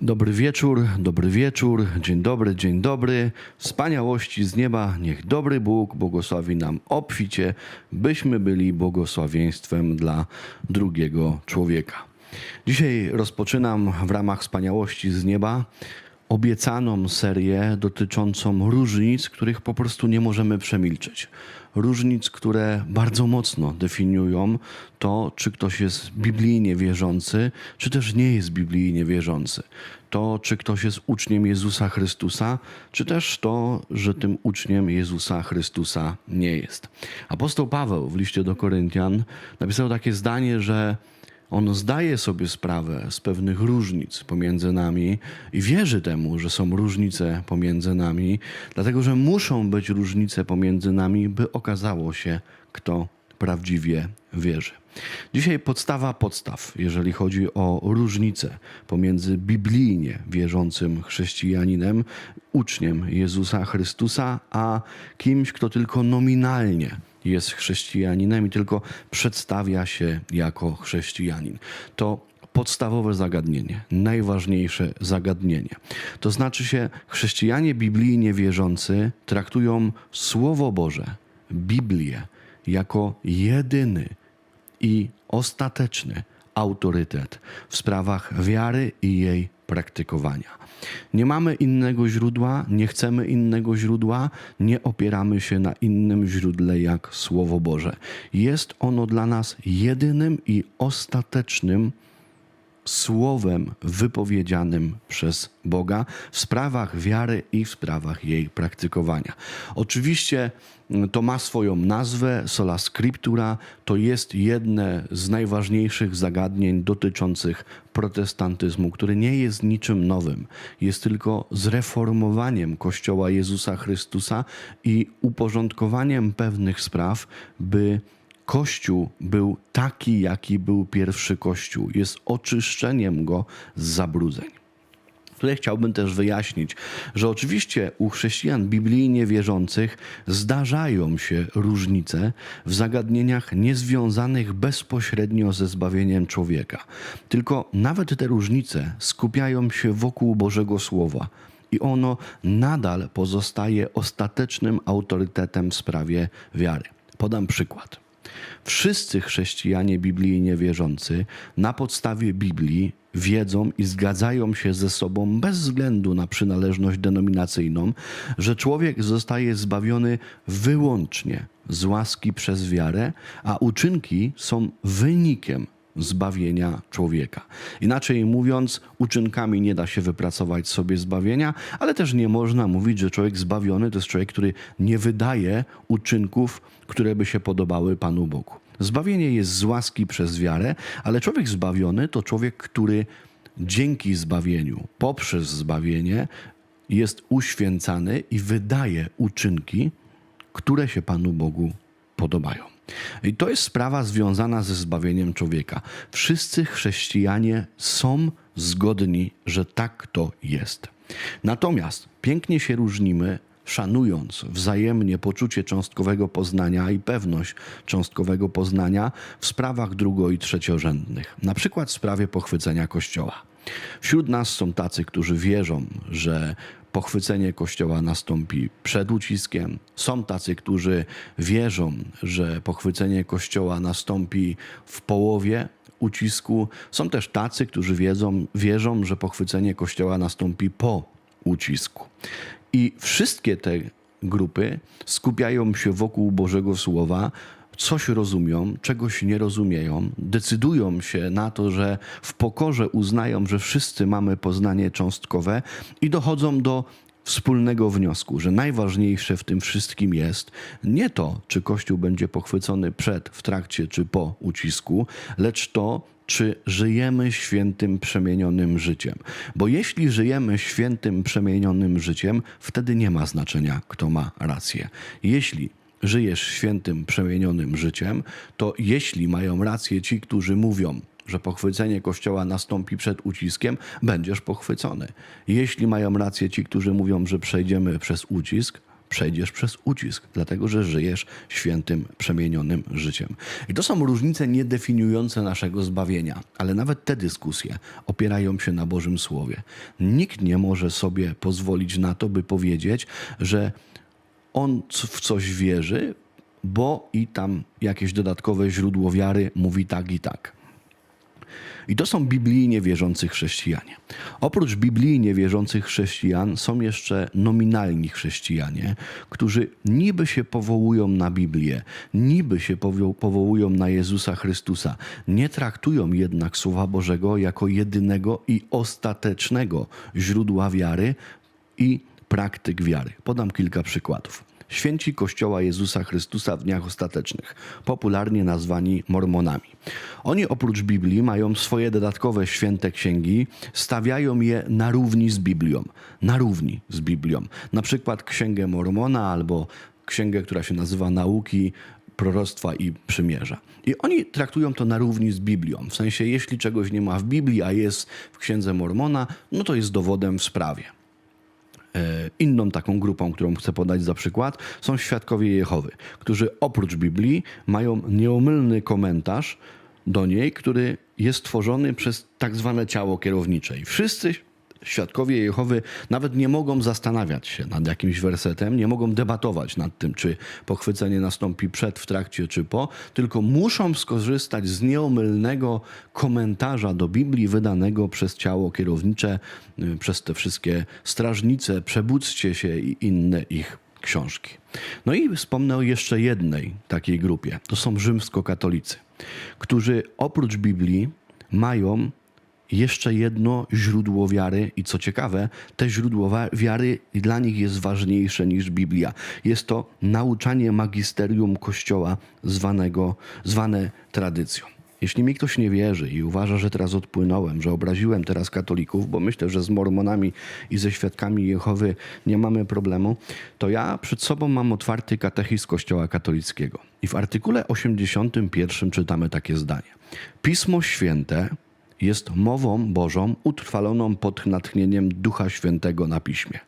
Dobry wieczór, dobry wieczór, dzień dobry, dzień dobry. Wspaniałości z nieba, niech dobry Bóg błogosławi nam obficie, byśmy byli błogosławieństwem dla drugiego człowieka. Dzisiaj rozpoczynam w ramach wspaniałości z nieba obiecaną serię dotyczącą różnic, których po prostu nie możemy przemilczeć. Różnic, które bardzo mocno definiują to, czy ktoś jest biblijnie wierzący, czy też nie jest biblijnie wierzący. To, czy ktoś jest uczniem Jezusa Chrystusa, czy też to, że tym uczniem Jezusa Chrystusa nie jest. Apostoł Paweł w liście do Koryntian napisał takie zdanie, że on zdaje sobie sprawę z pewnych różnic pomiędzy nami i wierzy temu, że są różnice pomiędzy nami, dlatego że muszą być różnice pomiędzy nami, by okazało się, kto prawdziwie wierzy. Dzisiaj podstawa podstaw, jeżeli chodzi o różnice pomiędzy biblijnie wierzącym chrześcijaninem, uczniem Jezusa Chrystusa, a kimś, kto tylko nominalnie jest chrześcijaninem i tylko przedstawia się jako chrześcijanin. To podstawowe zagadnienie, najważniejsze zagadnienie. To znaczy się, chrześcijanie biblijnie wierzący traktują Słowo Boże, Biblię, jako jedyny i ostateczny autorytet w sprawach wiary i jej praktykowania. Nie mamy innego źródła, nie chcemy innego źródła, nie opieramy się na innym źródle jak Słowo Boże. Jest ono dla nas jedynym i ostatecznym słowem wypowiedzianym przez Boga w sprawach wiary i w sprawach jej praktykowania. Oczywiście mm, to ma swoją nazwę, sola scriptura, to jest jedne z najważniejszych zagadnień dotyczących protestantyzmu, który nie jest niczym nowym, jest tylko zreformowaniem Kościoła Jezusa Chrystusa i uporządkowaniem pewnych spraw, by Kościół był taki, jaki był pierwszy Kościół. Jest oczyszczeniem go z zabrudzeń. Tutaj chciałbym też wyjaśnić, że oczywiście u chrześcijan biblijnie wierzących zdarzają się różnice w zagadnieniach niezwiązanych bezpośrednio ze zbawieniem człowieka. Tylko nawet te różnice skupiają się wokół Bożego Słowa i ono nadal pozostaje ostatecznym autorytetem w sprawie wiary. Podam przykład. Wszyscy chrześcijanie biblijnie wierzący na podstawie Biblii wiedzą i zgadzają się ze sobą bez względu na przynależność denominacyjną, że człowiek zostaje zbawiony wyłącznie z łaski przez wiarę, a uczynki są wynikiem zbawienia człowieka. Inaczej mówiąc, uczynkami nie da się wypracować sobie zbawienia, ale też nie można mówić, że człowiek zbawiony to jest człowiek, który nie wydaje uczynków, które by się podobały Panu Bogu. Zbawienie jest z łaski przez wiarę, ale człowiek zbawiony to człowiek, który dzięki zbawieniu, poprzez zbawienie jest uświęcany i wydaje uczynki, które się Panu Bogu podobają. I to jest sprawa związana ze zbawieniem człowieka. Wszyscy chrześcijanie są zgodni, że tak to jest. Natomiast pięknie się różnimy, szanując wzajemnie poczucie cząstkowego poznania i pewność cząstkowego poznania w sprawach drugo- i trzeciorzędnych, na przykład w sprawie pochwycenia Kościoła. Wśród nas są tacy, którzy wierzą, że pochwycenie Kościoła nastąpi przed uciskiem. Są tacy, którzy wierzą, że pochwycenie Kościoła nastąpi w połowie ucisku. Są też tacy, którzy wiedzą, wierzą, że pochwycenie Kościoła nastąpi po ucisku. I wszystkie te grupy skupiają się wokół Bożego Słowa, coś rozumią, czegoś nie rozumieją, decydują się na to, że w pokorze uznają, że wszyscy mamy poznanie cząstkowe i dochodzą do wspólnego wniosku, że najważniejsze w tym wszystkim jest nie to, czy Kościół będzie pochwycony przed, w trakcie czy po ucisku, lecz to, czy żyjemy świętym, przemienionym życiem. Bo jeśli żyjemy świętym, przemienionym życiem, wtedy nie ma znaczenia, kto ma rację. Jeśli żyjesz świętym, przemienionym życiem, to jeśli mają rację ci, którzy mówią, że pochwycenie Kościoła nastąpi przed uciskiem, będziesz pochwycony. Jeśli mają rację ci, którzy mówią, że przejdziemy przez ucisk, przejdziesz przez ucisk, dlatego że żyjesz świętym, przemienionym życiem. I to są różnice niedefiniujące naszego zbawienia, ale nawet te dyskusje opierają się na Bożym Słowie. Nikt nie może sobie pozwolić na to, by powiedzieć, że on w coś wierzy, bo i tam jakieś dodatkowe źródło wiary mówi tak i tak. I to są biblijnie wierzący chrześcijanie. Oprócz biblijnie wierzących chrześcijan są jeszcze nominalni chrześcijanie, którzy niby się powołują na Biblię, niby się powo- powołują na Jezusa Chrystusa, nie traktują jednak Słowa Bożego jako jedynego i ostatecznego źródła wiary i praktyk wiary. Podam kilka przykładów. Święci Kościoła Jezusa Chrystusa w dniach ostatecznych, popularnie nazwani Mormonami. Oni oprócz Biblii mają swoje dodatkowe święte księgi, stawiają je na równi z Biblią. Na równi z Biblią. Na przykład Księgę Mormona albo księgę, która się nazywa Nauki proroctwa i przymierza. I oni traktują to na równi z Biblią. W sensie, jeśli czegoś nie ma w Biblii, a jest w księdze Mormona, no to jest dowodem w sprawie. E, Inną taką grupą, którą chcę podać za przykład, są świadkowie Jehowy, którzy oprócz Biblii mają nieomylny komentarz do niej, który jest tworzony przez tak zwane ciało kierownicze. I wszyscy świadkowie Jehowy nawet nie mogą zastanawiać się nad jakimś wersetem, nie mogą debatować nad tym, czy pochwycenie nastąpi przed, w trakcie czy po, tylko muszą skorzystać z nieomylnego komentarza do Biblii wydanego przez ciało kierownicze, y, przez te wszystkie strażnice, przebudźcie się i inne ich książki. No i wspomnę o jeszcze jednej takiej grupie. To są rzymskokatolicy, którzy oprócz Biblii mają jeszcze jedno źródło wiary i co ciekawe, te źródło wiary dla nich jest ważniejsze niż Biblia. Jest to nauczanie magisterium Kościoła zwanego, zwane tradycją. Jeśli mi ktoś nie wierzy i uważa, że teraz odpłynąłem, że obraziłem teraz katolików, bo myślę, że z mormonami i ze świadkami Jehowy nie mamy problemu, to ja przed sobą mam otwarty katechizm Kościoła katolickiego. I w artykule 81 czytamy takie zdanie. Pismo Święte jest mową Bożą utrwaloną pod natchnieniem Ducha Świętego na piśmie.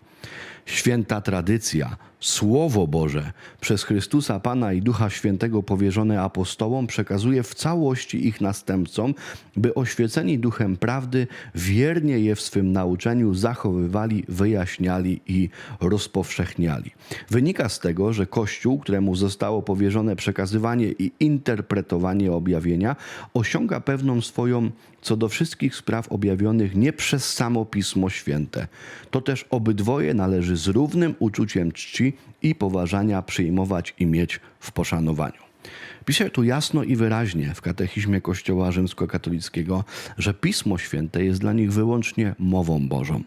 Święta tradycja, Słowo Boże, przez Chrystusa Pana i Ducha Świętego powierzone apostołom, przekazuje w całości ich następcom, by oświeceni duchem prawdy wiernie je w swym nauczeniu zachowywali, wyjaśniali i rozpowszechniali. Wynika z tego, że Kościół, któremu zostało powierzone przekazywanie i interpretowanie objawienia, osiąga pewną swoją co do wszystkich spraw objawionych nie przez samo Pismo Święte. To też obydwoje należy z równym uczuciem czci i poważania przyjmować i mieć w poszanowaniu. Pisze tu jasno i wyraźnie w katechizmie Kościoła Rzymskokatolickiego, że Pismo Święte jest dla nich wyłącznie mową Bożą.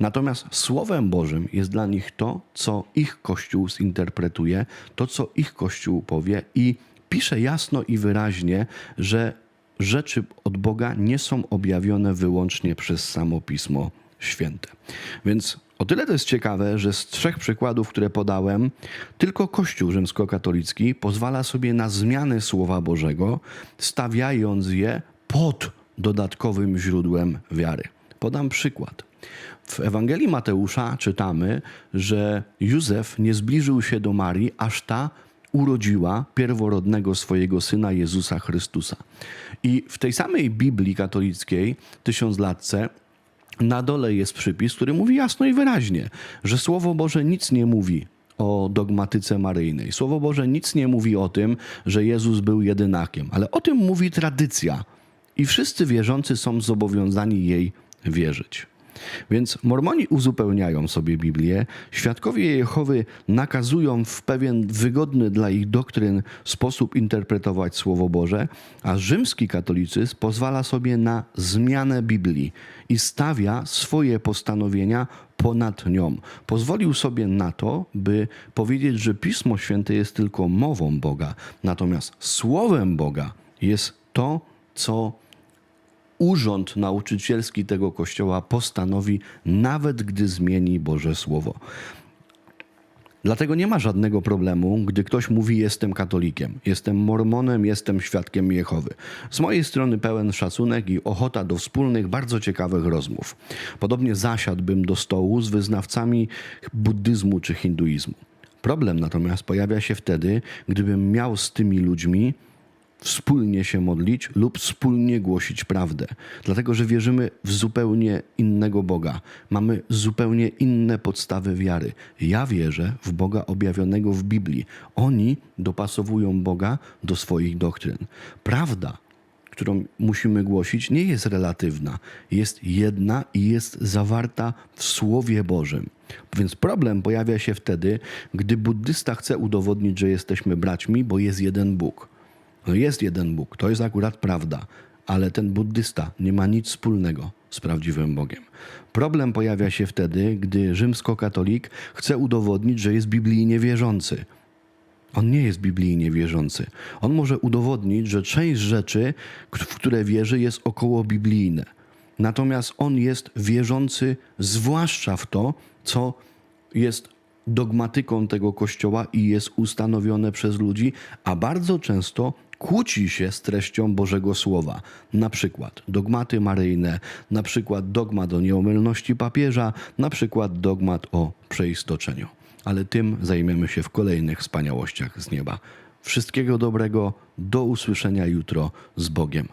Natomiast Słowem Bożym jest dla nich to, co ich Kościół zinterpretuje, to, co ich Kościół powie i pisze jasno i wyraźnie, że rzeczy od Boga nie są objawione wyłącznie przez samo Pismo Święte. Więc o tyle to jest ciekawe, że z trzech przykładów, które podałem, tylko Kościół rzymskokatolicki pozwala sobie na zmianę Słowa Bożego, stawiając je pod dodatkowym źródłem wiary. Podam przykład. W Ewangelii Mateusza czytamy, że Józef nie zbliżył się do Marii, aż ta urodziła pierworodnego swojego syna Jezusa Chrystusa. I w tej samej Biblii katolickiej, tysiąclatce, na dole jest przypis, który mówi jasno i wyraźnie, że Słowo Boże nic nie mówi o dogmatyce maryjnej. Słowo Boże nic nie mówi o tym, że Jezus był jedynakiem, ale o tym mówi tradycja. I wszyscy wierzący są zobowiązani jej wierzyć. Więc Mormoni uzupełniają sobie Biblię, świadkowie Jehowy nakazują w pewien wygodny dla ich doktryn sposób interpretować Słowo Boże, a rzymski katolicyzm pozwala sobie na zmianę Biblii i stawia swoje postanowienia ponad nią. Pozwolił sobie na to, by powiedzieć, że Pismo Święte jest tylko mową Boga, natomiast Słowem Boga jest to, co urząd nauczycielski tego kościoła postanowi, nawet gdy zmieni Boże Słowo. Dlatego nie ma żadnego problemu, gdy ktoś mówi: Jestem katolikiem, jestem mormonem, jestem świadkiem Jehowy. Z mojej strony pełen szacunek i ochota do wspólnych, bardzo ciekawych rozmów. Podobnie zasiadłbym do stołu z wyznawcami buddyzmu czy hinduizmu. Problem natomiast pojawia się wtedy, gdybym miał z tymi ludźmi wspólnie się modlić lub wspólnie głosić prawdę. Dlatego, że wierzymy w zupełnie innego Boga. Mamy zupełnie inne podstawy wiary. Ja wierzę w Boga objawionego w Biblii. Oni dopasowują Boga do swoich doktryn. Prawda, którą musimy głosić, nie jest relatywna. Jest jedna i jest zawarta w Słowie Bożym. Więc problem pojawia się wtedy, gdy buddysta chce udowodnić, że jesteśmy braćmi, bo jest jeden Bóg. No jest jeden Bóg, to jest akurat prawda, ale ten buddysta nie ma nic wspólnego z prawdziwym Bogiem. Problem pojawia się wtedy, gdy rzymskokatolik chce udowodnić, że jest biblijnie wierzący. On nie jest biblijnie wierzący. On może udowodnić, że część rzeczy, w które wierzy, jest około biblijne. Natomiast on jest wierzący zwłaszcza w to, co jest dogmatyką tego kościoła i jest ustanowione przez ludzi, a bardzo często kłóci się z treścią Bożego Słowa. Na przykład dogmaty maryjne, na przykład dogmat o nieomylności papieża, na przykład dogmat o przeistoczeniu. Ale tym zajmiemy się w kolejnych wspaniałościach z nieba. Wszystkiego dobrego, do usłyszenia jutro z Bogiem.